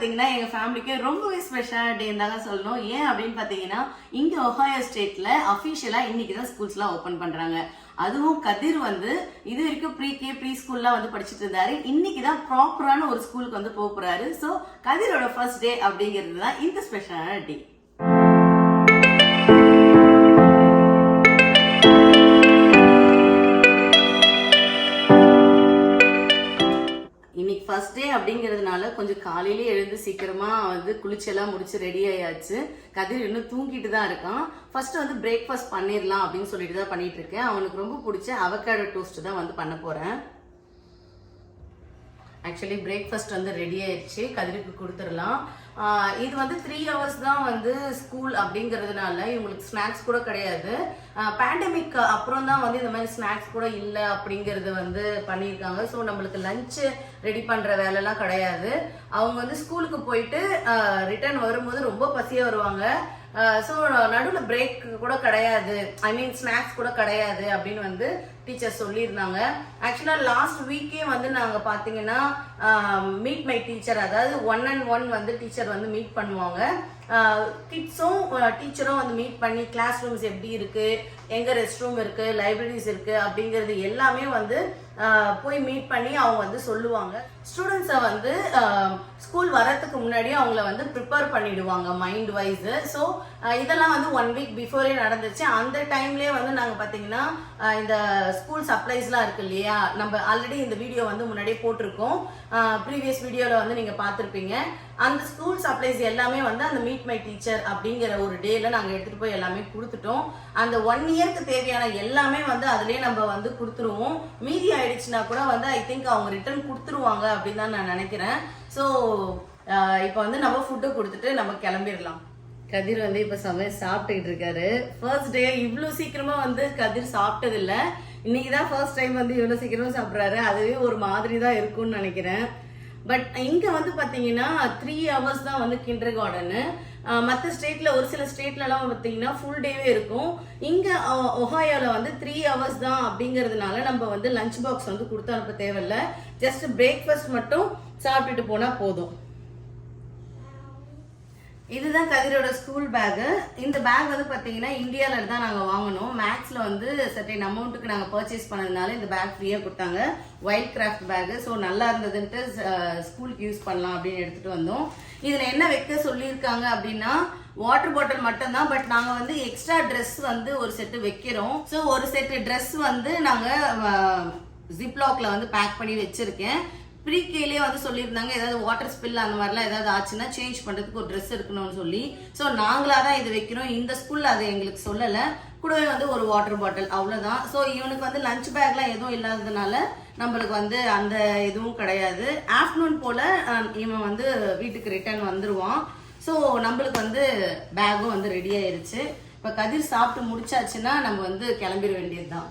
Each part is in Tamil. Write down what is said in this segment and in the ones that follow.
பார்த்தீங்கன்னா எங்கள் ஃபேமிலிக்கு ரொம்பவே ஸ்பெஷலான டேன்னு தாங்க சொல்லணும். ஏன் அப்படின்னு பார்த்தீங்கன்னா இங்கே ஒஹாயோ ஸ்டேட்டில் அஃபிஷியலாக இன்னைக்கு தான் ஸ்கூல்ஸ்லாம் ஓப்பன் பண்ணுறாங்க அதுவும் கதிர் வந்து இது வரைக்கும் ப்ரீ கே ப்ரீ ஸ்கூல்லாம் வந்து படிச்சுட்டு இருந்தாரு. இன்னைக்கு தான் ப்ராப்பரான ஒரு ஸ்கூலுக்கு வந்து போக போகிறாரு ஸோ கதிரோட ஃபர்ஸ்ட் டே அப்படிங்கிறது தான் இந்த ஸ்பெஷலான டே அப்படிங்கிறதுனால கொஞ்சம் காலையிலே எழுந்து சீக்கிரமா வந்து குளிச்செல்லாம் முடிச்சு ரெடி ஆயாச்சு. கதிர் இன்னும் தூங்கிட்டு தான் இருக்கான். ஃபர்ஸ்ட் வந்து பிரேக்ஃபாஸ்ட் பண்ணிடலாம் அப்படின்னு சொல்லிட்டு தான் பண்ணிட்டு இருக்கேன். அவனுக்கு ரொம்ப பிடிச்ச அவக்காடோ டோஸ்ட் தான் வந்து பண்ண போறேன். ஆக்சுவலி பிரேக்ஃபாஸ்ட் வந்து ரெடி ஆயிடுச்சு. கதிருக்கு கொடுத்துடலாம். இது வந்து த்ரீ ஹவர்ஸ் தான் வந்து ஸ்கூல் அப்படிங்கிறதுனால இவங்களுக்கு ஸ்நாக்ஸ் கூட கிடையாது. பேண்டமிக் அப்புறம் தான் வந்து இந்த மாதிரி ஸ்நாக்ஸ் கூட இல்லை அப்படிங்கிறது வந்து பண்ணியிருக்காங்க. ஸோ நம்மளுக்கு லஞ்சு ரெடி பண்ணுற வேலைலாம் கிடையாது. அவங்க வந்து ஸ்கூலுக்கு போயிட்டு ரிட்டர்ன் வரும்போது ரொம்ப பசியாக வருவாங்க. ஸோ நடுவில் பிரேக் கூட கிடையாது. ஐ மீன் ஸ்நாக்ஸ் கூட கிடையாது அப்படின்னு வந்து டீச்சர் சொல்லியிருந்தாங்க. ஆக்சுவலாக லாஸ்ட் வீக்கே வந்து நாங்கள் பார்த்தீங்கன்னா மீட் மை டீச்சர் அதாவது ஒன் அண்ட் ஒன் வந்து டீச்சர் வந்து மீட் பண்ணுவாங்க. கிட்ஸும் டீச்சரும் வந்து மீட் பண்ணி கிளாஸ் ரூம்ஸ் எப்படி இருக்குது எங்கே ரெஸ்ட் ரூம் இருக்குது லைப்ரரிஸ் இருக்குது அப்படிங்கிறது எல்லாமே வந்து போய் மீட் பண்ணி அவங்க வந்து சொல்லுவாங்க. ஸ்டூடெண்ட்ஸை வந்து ஸ்கூல் வரத்துக்கு முன்னாடி அவங்கள வந்து ப்ரிப்பேர் பண்ணிடுவாங்க மைண்ட் வைஸு ஸோ இதெல்லாம் வந்து ஒன் வீக் பிஃபோரே நடந்துச்சு அந்த டைம்லேயே வந்து நாங்கள் பார்த்தீங்கன்னா இந்த ஸ்கூல் சப்ளைஸ்லாம் இருக்கு இல்லையா? நம்ம ஆல்ரெடி இந்த வீடியோ வந்து முன்னாடியே போட்டிருக்கோம். ப்ரீவியஸ் வீடியோவில் வந்து நீங்கள் பார்த்துருப்பீங்க அந்த ஸ்கூல் சப்ளைஸ் எல்லாமே வந்து அந்த மீட் மை டீச்சர் அப்படிங்கிற ஒரு டேல நாங்கள் எடுத்துகிட்டு போய் எல்லாமே கொடுத்துட்டோம். அந்த ஒன் இயர்க்கு தேவையான எல்லாமே வந்து அதுலேயே நம்ம வந்து கொடுத்துருவோம். மீதி ஆயிடுச்சுன்னா கூட வந்து ஐ திங்க் அவங்க ரிட்டர்ன் கொடுத்துருவாங்க அப்படின்னு தான் நான் நினைக்கிறேன். ஸோ இப்போ வந்து நம்ம ஃபுட்டை கொடுத்துட்டு நம்ம கிளம்பிடலாம். கதிர் வந்து இப்போ சமையல் சாப்பிட்டுக்கிட்டு இருக்காரு ஃபர்ஸ்ட் டே இவ்வளோ சீக்கிரமா வந்து கதிர் சாப்பிட்டது இல்ல இன்னைக்கு தான் ஃபர்ஸ்ட் டைம் வந்து இவ்வளோ சீக்கிரமா சாப்பிட்றாரு. அதுவே ஒரு மாதிரி தான் இருக்கும்னு நினைக்கிறேன். பட் இங்க வந்து பாத்தீங்கன்னா த்ரீ ஹவர்ஸ் தான் வந்து கிண்டர் கார்டனு மற்ற ஸ்டேட்ல ஒரு சில ஸ்டேட்லலாம் பார்த்தீங்கன்னா ஃபுல் டேவே இருக்கும். இங்க ஒஹாயோவில் ஒஹாயோல வந்து த்ரீ ஹவர்ஸ் தான் அப்படிங்கிறதுனால நம்ம வந்து லஞ்ச் பாக்ஸ் வந்து கொடுத்து அனுப்ப தேவையில்ல. ஜஸ்ட் பிரேக்ஃபாஸ்ட் மட்டும் சாப்பிட்டுட்டு போனா போதும். இதுதான் கதிரோட ஸ்கூல் பேகு இந்த பேக் வந்து பார்த்தீங்கன்னா இந்தியாவில் தான் நாங்கள் வாங்கினோம். மேக்ஸில் வந்து சர்டைன் அமௌண்ட்டுக்கு நாங்கள் பர்ச்சேஸ் பண்ணதுனால இந்த பேக் ஃப்ரீயாக கொடுத்தாங்க. ஒயிட் கிராஃப்ட் பேகு ஸோ நல்லா இருந்ததுன்ட்டு ஸ்கூலுக்கு யூஸ் பண்ணலாம் அப்படின்னு எடுத்துகிட்டு வந்தோம். இதில் என்ன வைக்க சொல்லியிருக்காங்க அப்படின்னா வாட்டர் பாட்டில் மட்டும்தான் பட் நாங்கள் வந்து எக்ஸ்ட்ரா ட்ரெஸ் வந்து ஒரு செட்டு வைக்கிறோம். ஸோ ஒரு செட்டு ட்ரெஸ் வந்து நாங்கள் ஜிப்லாக்ல வந்து பேக் பண்ணி வச்சிருக்கேன். ப்ரீகேலேயே வந்து சொல்லியிருந்தாங்க ஏதாவது வாட்டர் ஸ்பில் அந்த மாதிரிலாம் ஏதாவது ஆச்சுன்னா சேஞ்ச் பண்ணுறதுக்கு ஒரு ட்ரெஸ் இருக்கணும்னு சொல்லி. ஸோ நாங்களாக தான் இது வைக்கிறோம். இந்த ஸ்கூலில் அது எங்களுக்கு சொல்லலை. கூடவே வந்து ஒரு வாட்டர் பாட்டில் அவ்வளோதான் ஸோ இவனுக்கு வந்து லஞ்ச் பேக்லாம் எதுவும் இல்லாததுனால நம்மளுக்கு வந்து அந்த இதுவும் கிடையாது. ஆஃப்டர்நூன் போல் இவன் வந்து வீட்டுக்கு ரிட்டர்ன் வந்துருவான். ஸோ நம்மளுக்கு வந்து பேகும் வந்து ரெடி ஆயிருச்சு. இப்போ கதிர் சாப்பிட்டு முடிச்சாச்சுன்னா நம்ம வந்து கிளம்பிட வேண்டியது தான்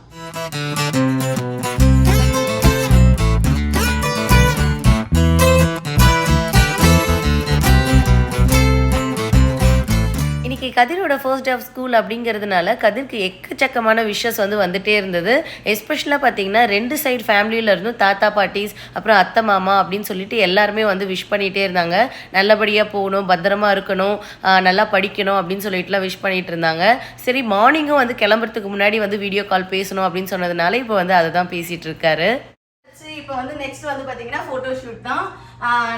இன்றைக்கி கதிரோட ஃபர்ஸ்ட் டே ஆஃப் ஸ்கூல் அப்படிங்கிறதுனால கதிர்க்கு எக்கச்சக்கமான விஷஸ் வந்து வந்துகிட்டே இருந்தது. எஸ்பெஷலாக பார்த்தீங்கன்னா ரெண்டு சைடு ஃபேமிலியில இருந்தும் தாத்தா பாட்டிஸ் அப்புறம் அத்தை மாமா அப்படின்னு சொல்லிட்டு எல்லாருமே வந்து விஷ் பண்ணிகிட்டே இருந்தாங்க. நல்லபடியாக போகணும் பத்திரமா இருக்கணும் நல்லா படிக்கணும் அப்படின்னு சொல்லிட்டுலாம் விஷ் பண்ணிட்டு இருந்தாங்க. சரி மார்னிங்கும் வந்து கிளம்புறதுக்கு முன்னாடி வந்து வீடியோ கால் பேசணும் அப்படின்னு சொன்னதுனால இப்போ வந்து அதை தான் பேசிகிட்டு இருக்காரு. சரி இப்போ வந்து நெக்ஸ்ட் வந்து பார்த்தீங்கன்னா ஃபோட்டோ ஷூட் தான்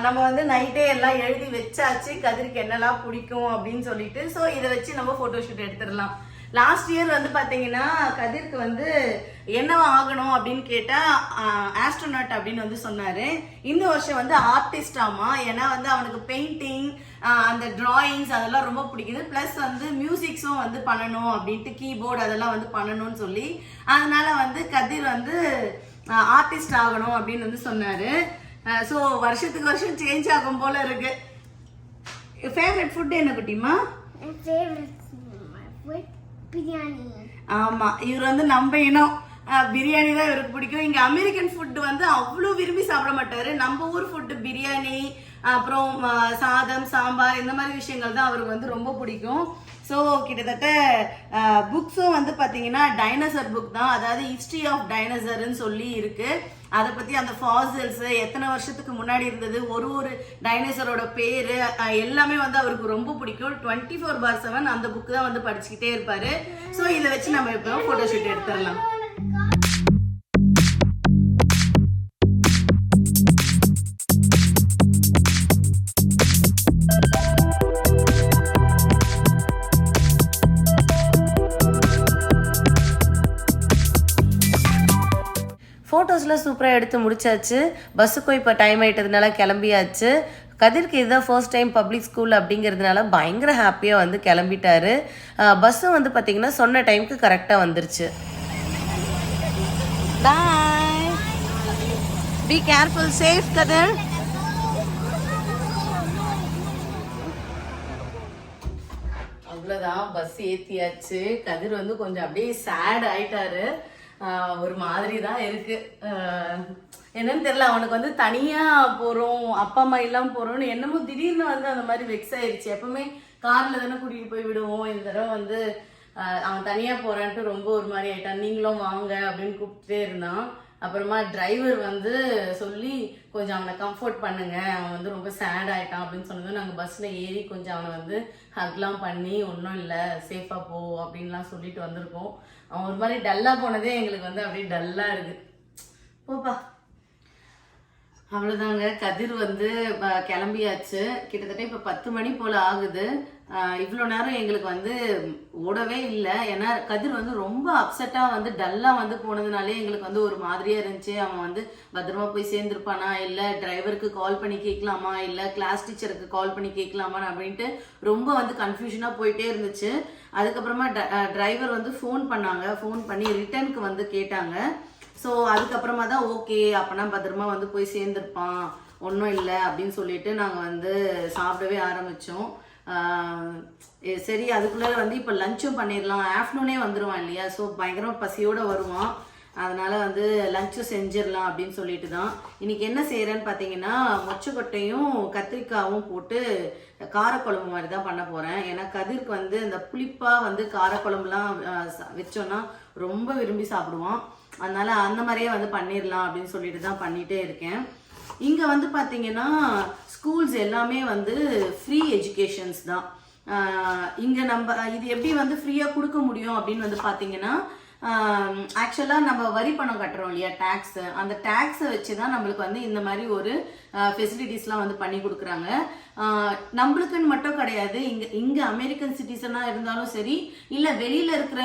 நம்ம வந்து நைட்டே எல்லாம் எழுதி வச்சாச்சு கதிருக்கு என்னெல்லாம் பிடிக்கும் அப்படின்னு சொல்லிட்டு. ஸோ இதை வச்சு நம்ம ஃபோட்டோ ஷூட் எடுத்துடலாம். லாஸ்ட் இயர் வந்து பார்த்தீங்கன்னா கதிர்க்கு வந்து என்னவா ஆகணும் அப்படின்னு கேட்டால் ஆஸ்ட்ரோநாட் அப்படின்னு வந்து சொன்னார். இந்த வருஷம் வந்து ஆர்டிஸ்டாமா ஏன்னா வந்து அவனுக்கு பெயிண்டிங் அந்த டிராயிங்ஸ் அதெல்லாம் ரொம்ப பிடிக்குது. ப்ளஸ் வந்து மியூசிக்ஸும் வந்து பண்ணணும் அப்படின்ட்டு கீபோர்டு அதெல்லாம் வந்து பண்ணணும்னு சொல்லி. அதனால வந்து கதிர் வந்து ஆர்டிஸ்ட் ஆகணும் அப்படின்னு வந்து சொன்னாரு. ஸோ வருஷத்துக்கு வருஷம் சேஞ்ச் ஆகும் போல இருக்கு. ஃபேவரட் ஃபுட் என்ன குட்டிமா My favorite food, biryani. ஆமா இவர் வந்து நம்ம இனம். பிரியாணி தான் இவருக்கு பிடிக்கும். இங்க அமெரிக்கன் ஃபுட் வந்து அவ்வளோ விரும்பி சாப்பிட மாட்டாரு. நம்ம ஊர் ஃபுட்டு பிரியாணி அப்புறம் சாதம் சாம்பார் இந்த மாதிரி விஷயங்கள் தான் அவருக்கு வந்து ரொம்ப பிடிக்கும். ஸோ கிட்டத்தட்ட புக்ஸும் வந்து பார்த்தீங்கன்னா டைனோசர் புக் தான். அதாவது ஹிஸ்ட்ரி ஆஃப் டைனசர்னு சொல்லி இருக்குது அதை பற்றி அந்த ஃபாசில்ஸ் எத்தனை வருஷத்துக்கு முன்னாடி இருந்தது ஒரு ஒரு டைனோசரோட பேர் எல்லாமே வந்து அவருக்கு ரொம்ப பிடிக்கும். டுவெண்ட்டி ஃபோர் பார் செவன் அந்த புக் தான் வந்து படிச்சுக்கிட்டே இருப்பார். ஸோ இதை வச்சு நம்ம இப்போ ஃபோட்டோ ஷூட் எடுத்துடலாம். ஃபோட்டோஸ்லாம் சூப்பராக எடுத்து முடிச்சாச்சு. பஸ்ஸுக்கும் இப்போ டைம் ஆயிட்டதுனால கிளம்பியாச்சு. கதிர்க்கு இதுதான் ஃபர்ஸ்ட் டைம் பப்ளிக் ஸ்கூல் அப்படிங்கிறதுனால பயங்கர ஹாப்பியாக வந்து கிளம்பிட்டாரு. பஸ்ஸும் வந்து பார்த்திங்கன்னா சொன்ன டைமுக்கு கரெக்டாக வந்துருச்சு. பாய் பி கேர்ஃபுல் சேஃப் கதர் அவ்வளோதான் பஸ் ஏத்தியாச்சு. கதிர் வந்து கொஞ்சம் அப்படியே சேட் ஆயிட்டாரு. ஒரு மாதிரி தான் இருக்கு என்னன்னு தெரியல அவனுக்கு வந்து தனியா போறோம் அப்பா அம்மா எல்லாம் போறோம்னு என்னமோ திடீர்னு வந்து அந்த மாதிரி வெக்ஸ் ஆயிடுச்சு எப்பவுமே கார்ல தானே கூட்டிகிட்டு போய் விடுவோம். இந்த தடவை வந்து அவன் தனியா போறான்ட்டு ரொம்ப ஒரு மாதிரி ஆயிட்டான். நீங்களும் வாங்க அப்படின்னு கூப்பிட்டே இருந்தான். அப்புறமா டிரைவர் வந்து சொல்லி கொஞ்சம் அவனை கம்ஃபர்ட் பண்ணுங்க. அவன் வந்து ரொம்ப சேட் ஆயிட்டான். அப்படின்னு சொன்னதும் நாங்கள் பஸ்ஸில் ஏறி கொஞ்சம் அவனை வந்து ஹக்லாம் பண்ணி ஒன்றும் இல்லை சேஃபாக போ அப்படின்லாம் சொல்லிட்டு வந்திருக்கோம். அவன் ஒரு மாதிரி டல்லாக போனதே எங்களுக்கு வந்து அப்படியே டல்லாக இருக்கு. போப்பா. அவ்வளோதாங்க கதிர் வந்து ப- கிளம்பியாச்சு. கிட்டத்தட்ட இப்போ பத்து மணி போல் ஆகுது. இவ்வளோ நேரம் எங்களுக்கு வந்து ஓடவே இல்லை. ஏன்னா கதிர் வந்து ரொம்ப அப்செட்டாக வந்து டல்லாக வந்து போனதுனாலே எங்களுக்கு வந்து ஒரு மாதிரியாக இருந்துச்சு. அவன் வந்து பத்திரமா போய் சேர்ந்துருப்பானா? இல்லை டிரைவருக்கு கால் பண்ணி கேட்கலாமா இல்லை கிளாஸ் டீச்சருக்கு கால் பண்ணி கேட்கலாமா அப்படின்ட்டு ரொம்ப வந்து கன்ஃபியூஷனாக போயிட்டே இருந்துச்சு. அதுக்கப்புறமா டிரைவர் வந்து ஃபோன் பண்ணாங்க. ஃபோன் பண்ணி ரிட்டர்னுக்கு வந்து கேட்டாங்க. ஸோ அதுக்கப்புறமா தான் ஓகே அப்போனா பத்திரமா வந்து போய் சேர்ந்துருப்பான். ஒன்றும் இல்லை அப்படின்னு சொல்லிட்டு நாங்கள் வந்து சாப்பிடவே ஆரம்பித்தோம் சரி அதுக்குள்ளே வந்து இப்போ லஞ்சும் பண்ணிடலாம். ஆஃப்டர்நூனே வந்துடுவான் இல்லையா? ஸோ பயங்கரமாக பசியோடு வருவான். அதனால் வந்து லஞ்சும் செஞ்சிடலாம் அப்படின்னு சொல்லிட்டு தான். இன்னைக்கு என்ன செய்கிறேன்னு பார்த்தீங்கன்னா மொச்சக்கொட்டையும் கத்திரிக்காவும் போட்டு காரக்குழம்பு மாதிரி தான் பண்ண போகிறேன் ஏன்னா கதிர்க்கு வந்து இந்த புளிப்பாக வந்து காரக்குழம்புலாம் வச்சோன்னா ரொம்ப விரும்பி சாப்பிடுவான். அதனால அந்த மாதிரியே வந்து பண்ணிடலாம் அப்படின்னு சொல்லிட்டு தான் பண்ணிட்டே இருக்கேன். இங்கே வந்து பாத்தீங்கன்னா ஸ்கூல்ஸ் எல்லாமே வந்து ஃப்ரீ எஜுகேஷன்ஸ் தான். இங்கே நம்ம இது எப்படி வந்து ஃப்ரீயாக கொடுக்க முடியும் அப்படின்னு வந்து பார்த்தீங்கன்னா ஆக்சுவலாக நம்ம வரி பணம் கட்டுறோம் இல்லையா டேக்ஸ் அந்த டேக்ஸை வச்சு தான் நம்மளுக்கு வந்து இந்த மாதிரி ஒரு ஃபெசிலிட்டிஸ்லாம் வந்து பண்ணி கொடுக்குறாங்க. நம்மளுக்குன்னு மட்டும் கிடையாது இங்கே இங்கே அமெரிக்கன் சிட்டிசனாக இருந்தாலும் சரி இல்லை வெளியில் இருக்கிற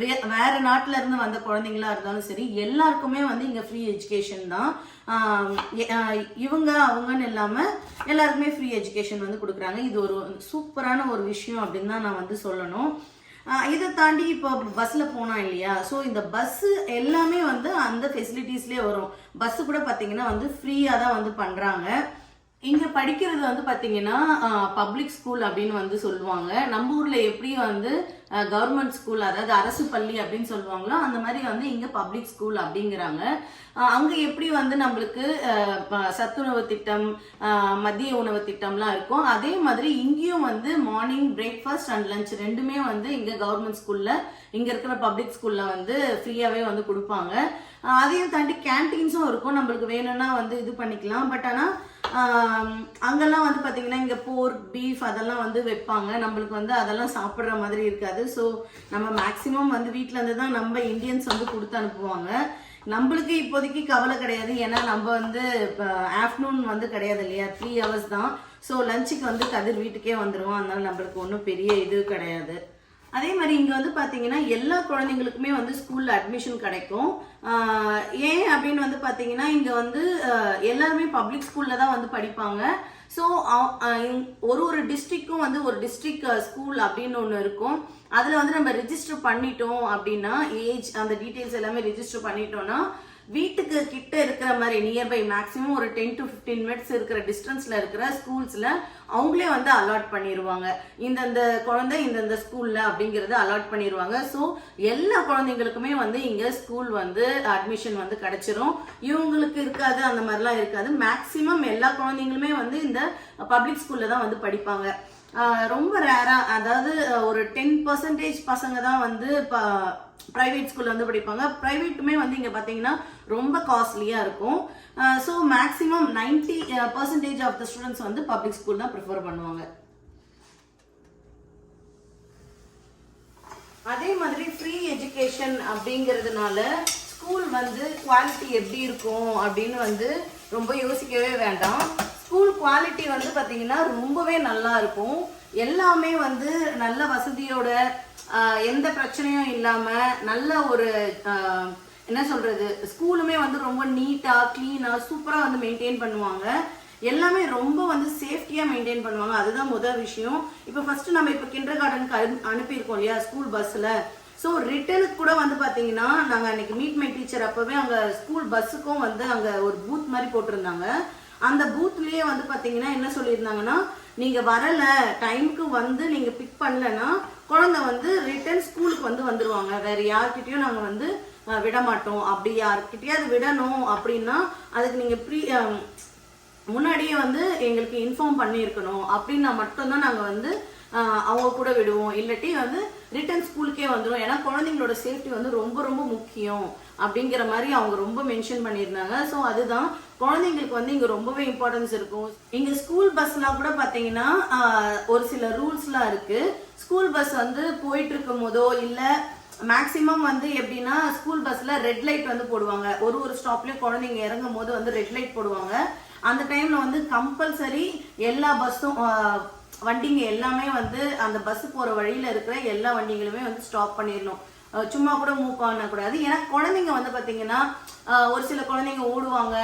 வே வேறு நாட்டில் இருந்து வந்த குழந்தைங்களா இருந்தாலும் சரி எல்லாருக்குமே வந்து இங்கே ஃப்ரீ எஜுகேஷன் தான். இவங்க அவங்கன்னு இல்லாமல் எல்லாருக்குமே ஃப்ரீ எஜுகேஷன் வந்து கொடுக்குறாங்க. இது ஒரு சூப்பரான ஒரு விஷயம் அப்படின்னு தான் நான் வந்து சொல்லணும். இதை தாண்டி இப்போ பஸ்ஸில் போனோம் இல்லையா? ஸோ இந்த பஸ்ஸு எல்லாமே வந்து அந்த ஃபெசிலிட்டிஸ்லேயே வரும். பஸ்ஸு கூட பார்த்தீங்கன்னா வந்து ஃப்ரீயாக தான் வந்து பண்ணுறாங்க இங்கே படிக்கிறது வந்து பார்த்தீங்கன்னா பப்ளிக் ஸ்கூல் அப்படின்னு வந்து சொல்லுவாங்க. நம்ம ஊரில் எப்படி வந்து கவர்மெண்ட் ஸ்கூல் அதாவது அரசு பள்ளி அப்படின்னு சொல்லுவாங்களோ அந்த மாதிரி வந்து இங்கே பப்ளிக் ஸ்கூல் அப்படிங்கிறாங்க. அங்கே எப்படி வந்து நம்மளுக்கு ப- சத்துணவு திட்டம் மதிய உணவு திட்டம்லாம் இருக்கும். அதே மாதிரி இங்கேயும் வந்து மார்னிங் பிரேக்ஃபாஸ்ட் அண்ட் லஞ்ச் ரெண்டுமே வந்து இங்கே கவர்மெண்ட் ஸ்கூலில் இங்கே இருக்கிற பப்ளிக் ஸ்கூலில் வந்து ஃப்ரீயாகவே வந்து கொடுப்பாங்க. அதையும் தாண்டி கேன்டீன்ஸும் இருக்கும். நம்மளுக்கு வேணும்னா வந்து இது பண்ணிக்கலாம். பட் ஆனால் அங்கெல்லாம் வந்து பார்த்தீங்கன்னா இங்கே போர்க் பீஃப் அதெல்லாம் வந்து வைப்பாங்க. நம்மளுக்கு வந்து அதெல்லாம் சாப்பிட்ற மாதிரி இருக்காது. ஸோ நம்ம மேக்ஸிமம் வந்து வீட்டிலேருந்து தான் நம்ம இந்தியன்ஸ் வந்து கொடுத்து அனுப்புவாங்க. நம்மளுக்கு இப்போதைக்கு கவலை கிடையாது. ஏன்னா நம்ம வந்து இப்போ ஆஃப்டர்நூன் வந்து கிடையாது இல்லையா? த்ரீ ஹவர்ஸ் தான். ஸோ லஞ்சுக்கு வந்து கதிர் வீட்டுக்கே வந்துடுவோம் அதனால நம்மளுக்கு ஒன்றும் பெரிய இது கிடையாது. அதே மாதிரி இங்கே வந்து பார்த்தீங்கன்னா எல்லா குழந்தைங்களுக்குமே வந்து ஸ்கூலில் அட்மிஷன் கிடைக்கும். ஏன் அப்படின்னு வந்து பார்த்தீங்கன்னா இங்கே வந்து எல்லாருமே பப்ளிக் ஸ்கூலில் தான் வந்து படிப்பாங்க. ஸோ ஒரு ஒரு டிஸ்ட்ரிக்கும் வந்து ஒரு டிஸ்ட்ரிக்ட் ஸ்கூல் அப்படின்னு ஒன்று இருக்கும். அதில் வந்து நம்ம ரிஜிஸ்டர் பண்ணிட்டோம் அப்படின்னா ஏஜ் அந்த டீட்டெயில்ஸ் எல்லாமே ரிஜிஸ்டர் பண்ணிட்டோம்னா வீட்டுக்கு கிட்ட இருக்கிற மாதிரி நியர்பை மேக்ஸிமம் ஒரு டென் டு ஃபிஃப்டீன் மினிட்ஸ் இருக்கிற டிஸ்டன்ஸில் இருக்கிற ஸ்கூல்ஸில் அவங்களே வந்து அலாட் பண்ணிடுவாங்க இந்தந்த குழந்தை இந்தந்த ஸ்கூலில் அப்படிங்கிறது அலாட் பண்ணிடுவாங்க ஸோ எல்லா குழந்தைங்களுக்குமே வந்து இங்கே ஸ்கூல் வந்து அட்மிஷன் வந்து கிடச்சிரும். இவங்களுக்கு இருக்காது அந்த மாதிரிலாம் இருக்காது. மேக்ஸிமம் எல்லா குழந்தைங்களுமே வந்து இந்த பப்ளிக் ஸ்கூலில் தான் வந்து படிப்பாங்க. ரொம்ப ரேராக அதாவது ஒரு டென் பர்சன்டேஜ் பசங்க தான் வந்து இப்போ ப்ரைவேட் ஸ்கூலில் வந்து படிப்பாங்க. ப்ரைவேட்டுமே வந்து இங்கே பார்த்தீங்கன்னா ரொம்ப காஸ்ட்லியாக இருக்கும். So maximum ninety percentage of the students வந்து பப்ளிக் ஸ்கூல் தான் ப்ரிஃபர் பண்ணுவாங்க. அதே மாதிரி ஃப்ரீ எஜுகேஷன் அப்படிங்கிறதுனால ஸ்கூல் வந்து குவாலிட்டி எப்படி இருக்கும் அப்படின்னு வந்து ரொம்ப யோசிக்கவே வேண்டாம். ஸ்கூல் குவாலிட்டி வந்து பார்த்தீங்கன்னா ரொம்பவே நல்லா இருக்கும். எல்லாமே வந்து நல்ல வசதியோட எந்த பிரச்சனையும் இல்லாமல் நல்ல ஒரு என்ன சொல்கிறது ஸ்கூலுமே வந்து ரொம்ப நீட்டாக க்ளீனாக சூப்பராக வந்து மெயின்டைன் பண்ணுவாங்க. எல்லாமே ரொம்ப வந்து சேஃப்டியாக மெயின்டைன் பண்ணுவாங்க. அதுதான் முதல் விஷயம். இப்போ ஃபஸ்ட்டு நம்ம இப்போ கிண்டர் கார்டனுக்கு அனுப்பியிருக்கோம் இல்லையா ஸ்கூல் பஸ்ஸில் ஸோ ரிட்டனுக்கு கூட வந்து பார்த்தீங்கன்னா நாங்கள் அன்னைக்கு மீட் மை டீச்சர் அப்போவே அங்கே ஸ்கூல் பஸ்ஸுக்கும் வந்து அங்கே ஒரு பூத் மாதிரி போட்டிருந்தாங்க. அந்த பூத்லேயே வந்து பார்த்தீங்கன்னா என்ன சொல்லியிருந்தாங்கன்னா நீங்கள் வரலை டைம்க்கு வந்து நீங்கள் பிக் பண்ணலன்னா குழந்தை வந்து ரிட்டர்ன் ஸ்கூலுக்கு வந்து வந்துருவாங்க. வேற யார்கிட்டயும் நாங்க வந்து விட மாட்டோம் அப்படி யார்கிட்டயாவது விடணும் அப்படின்னா அதுக்கு நீங்க ப்ரீ முன்னாடியே வந்து எங்களுக்கு இன்ஃபார்ம் பண்ணியிருக்கணும். அப்படின்னா மட்டும்தான் நாங்கள் வந்து அவங்க கூட விடுவோம். இல்லாட்டி வந்து ரிட்டர்ன் ஸ்கூலுக்கே வந்துடும் ஏன்னா குழந்தைங்களோட சேஃப்டி வந்து ரொம்ப ரொம்ப முக்கியம். அப்படிங்கிற மாதிரி அவங்க ரொம்ப மென்ஷன் பண்ணியிருந்தாங்க. ஸோ அதுதான் குழந்தைங்களுக்கு வந்து இங்கே ரொம்பவே இம்பார்ட்டன்ஸ் இருக்கும். இங்கே ஸ்கூல் பஸ்லாம் கூட பார்த்தீங்கன்னா ஒரு சில ரூல்ஸ்லாம் இருக்குது ஸ்கூல் பஸ் வந்து போயிட்டு இருக்கும் போதோ இல்லை மேக்ஸிமம் வந்து எப்படின்னா ஸ்கூல் பஸ்ல ரெட் லைட் வந்து போடுவாங்க. ஒரு ஒரு ஸ்டாப்லேயும் குழந்தைங்க இறங்கும் போது வந்து ரெட் லைட் போடுவாங்க. அந்த டைம்ல வந்து கம்பல்சரி எல்லா பஸ்ஸும் வண்டிங்க எல்லாமே வந்து அந்த பஸ் போற வழியில இருக்கிற எல்லா வண்டிங்களுமே வந்து ஸ்டாப் பண்ணிடணும். சும்மா கூட மூவ் பண்ணக்கூடாது ஏன்னா குழந்தைங்க வந்து பார்த்தீங்கன்னா ஒரு சில குழந்தைங்க ஓடுவாங்க.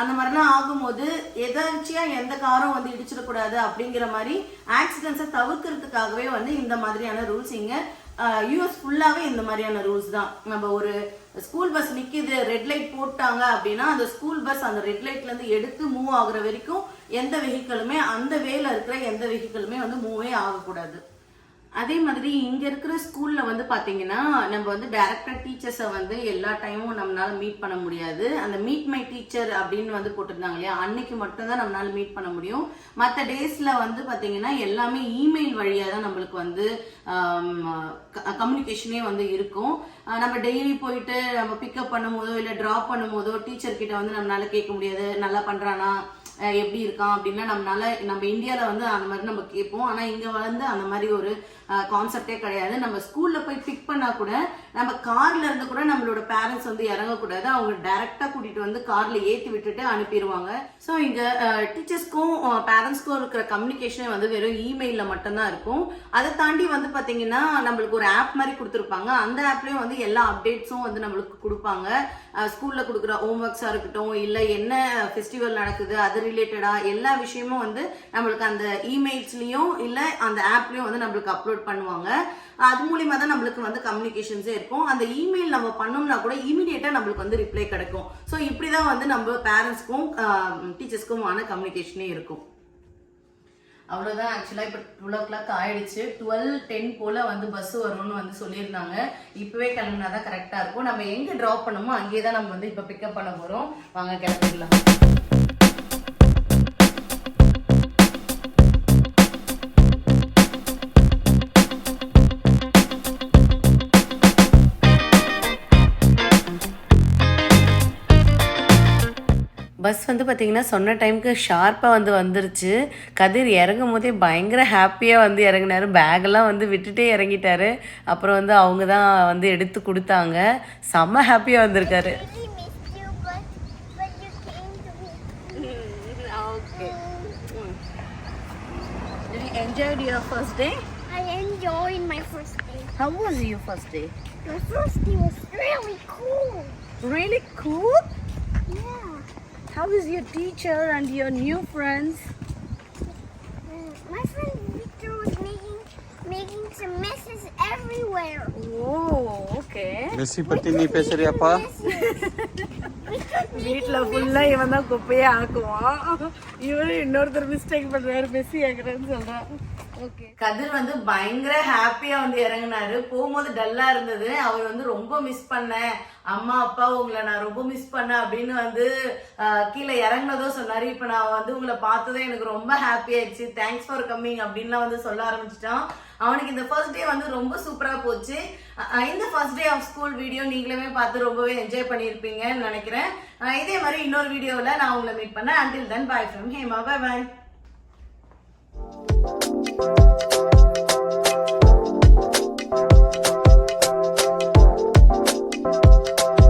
அந்த மாதிரிலாம் ஆகும்போது எதாச்சியா எந்த காரும் வந்து இடிச்சிடக்கூடாது அப்படிங்கிற மாதிரி ஆக்சிடென்ட்ஸை தவிர்க்கிறதுக்காகவே வந்து இந்த மாதிரியான ரூல்ஸ் இங்க யூஎஸ் ஃபுல்லாகவே இந்த மாதிரியான ரூல்ஸ் தான். நம்ம ஒரு ஸ்கூல் பஸ் நிற்கிது ரெட் லைட் போட்டாங்க அப்படின்னா அந்த ஸ்கூல் பஸ் அந்த ரெட் லைட்லேருந்து எடுத்து மூவ் ஆகுற வரைக்கும் எந்த வெஹிக்கிளுமே அந்த வேல இருக்கிற எந்த வெஹிக்கிளுமே வந்து மூவே ஆகக்கூடாது. அதே மாதிரி இங்க இருக்கிற ஸ்கூல்ல வந்து பாத்தீங்கன்னா நம்ம வந்து டைரக்டா டீச்சர்ஸை வந்து எல்லா டைமும் நம்மளால மீட் பண்ண முடியாது. அந்த மீட் மை டீச்சர் அப்படின்னு வந்து போட்டிருந்தாங்க இல்லையா? அன்னைக்கு மட்டும்தான் நம்மளால மீட் பண்ண முடியும். மற்ற டேஸ்ல வந்து பாத்தீங்கன்னா எல்லாமே இமெயில் வழியா தான் நம்மளுக்கு வந்து கம்யூனிகேஷனே வந்து இருக்கும். நம்ம டெய்லி போயிட்டு நம்ம பிக்கப் பண்ணும்போதோ இல்லை ட்ராப் பண்ணும்போதோ டீச்சர் கிட்ட வந்து நம்மளால கேட்க முடியாது. நல்லா பண்றானா? எப்படி இருக்கான்? அப்படின்னா நம்மளால நம்ம இந்தியாவில் வந்து அந்த மாதிரி நம்ம கேட்போம். ஆனால் இங்கே வந்து அந்த மாதிரி ஒரு கான்செப்டே கிடையாது. நம்ம ஸ்கூல்ல போய் பிக் பண்ணா கூட நம்ம கார்ல இருந்து கூட நம்மளோட பேரண்ட்ஸ் வந்து இறங்கக்கூடாது. அவங்க டைரக்டா கூட்டிட்டு வந்து கார்ல ஏத்தி விட்டுட்டு அனுப்பிடுவாங்க ஸோ இங்க டீச்சர்ஸ்க்கும் பேரண்ட்ஸ்க்கும் இருக்கிற கம்யூனிகேஷனே வந்து வெறும் இமெயிலில் மட்டும்தான் இருக்கும். அதை தாண்டி வந்து பார்த்தீங்கன்னா நம்மளுக்கு ஒரு ஆப் மாதிரி கொடுத்துருப்பாங்க. அந்த ஆப்லேயும் வந்து எல்லா அப்டேட்ஸும் வந்து நம்மளுக்கு கொடுப்பாங்க. ஸ்கூல்ல கொடுக்குற ஹோம் ஒர்க்ஸாக இருக்கட்டும் இல்லை என்ன ஃபெஸ்டிவல் நடக்குது அது ரிலேட்டடா எல்லா விஷயமும் வந்து நம்மளுக்கு அந்த இமெயில்ஸ்லேயும் இல்லை அந்த ஆப்லேயும் வந்து நம்மளுக்கு அப்லோட் பண்ணுவாங்க. அது மூலியமா தான் நம்மளுக்கு வந்து கம்யூனிகேஷன்ஸே இருக்கும். அந்த இமெயில் நம்ம பண்ணோம்னா கூட இமீடியட்டா நம்மளுக்கு வந்து ரிப்ளை கிடைக்கும். ஸோ இப்படிதான் வந்து நம்ம பேரண்ட்ஸ்க்கும் டீச்சர்ஸ்க்குமான கம்யூனிகேஷனே இருக்கும். அவ்வளோதான் ஆக்சுவலாக இப்போ டுவெல் ஓ கிளாக் ஆயிடுச்சு. டுவெல் டென் போல் வந்து பஸ் வரும்னு வந்து சொல்லியிருந்தாங்க. இப்போவே கிளம்புனா தான் கரெக்டாக இருக்கும். நம்ம எங்கே ட்ராப் பண்ணமோ அங்கேயே தான் நம்ம வந்து இப்போ பிக்கப் பண்ண போகிறோம் வாங்க கிளம்பிடலாம். வந்து பார்த்தீங்கன்னா சொன்ன டைமுக்கு ஷார்ப்பாக வந்து வந்துருச்சு கதிர் இறங்கும் போதே பயங்கர ஹாப்பியாக வந்து இறங்கினாரு பேக்கெல்லாம் வந்து விட்டுட்டே இறங்கிட்டாரு அப்புறம் வந்து அவங்க தான் வந்து எடுத்து கொடுத்தாங்க செம்ம ஹாப்பியாக வந்திருக்காரு enjoyed your first day? I enjoyed my first day. How was your first day? My first day was really cool. Really cool. Yeah. How is your teacher and your new friends? Uh, my friend Victor was making making some messes everywhere. Oh, okay. Messi பத்தி நீ பேசுறியாப்பா வீட்டில் ஃபுல்லாக இவன் தான் குப்பையே ஆக்குவான் இவரு இன்னொருத்தர் மிஸ்டேக் பண்ணுறாரு மெஸ்ஸி ஆக்குறேன்னு சொல்கிறான் ஓகே கதிர் வந்து பயங்கர ஹாப்பியா வந்து இறங்கினாரு. போகும்போது டல்லா இருந்தது. அவர் வந்து ரொம்ப மிஸ் பண்ணேன் அம்மா அப்பா உங்களை நான் ரொம்ப மிஸ் பண்ணேன் அப்படின்னு வந்து கீழே இறங்குனதும் சொன்னாரு. இப்ப நான் வந்து உங்களை பார்த்ததும் எனக்கு ரொம்ப ஹாப்பி ஆயிடுச்சு. தேங்க்ஸ் ஃபார் கம்மிங் அப்படின்லாம் வந்து சொல்ல ஆரம்பிச்சிட்டான். அவனுக்கு இந்த ஃபர்ஸ்ட் டே வந்து ரொம்ப சூப்பரா போச்சு. இந்த first day of school video நீங்களுமே பார்த்து ரொம்பவே என்ஜாய் பண்ணியிருப்பீங்கன்னு நினைக்கிறேன். இதே மாதிரி இன்னொரு வீடியோவில் நான் உங்களை மீட் பண்ணேன். Until then bye from Hema. Bye bye Thank you.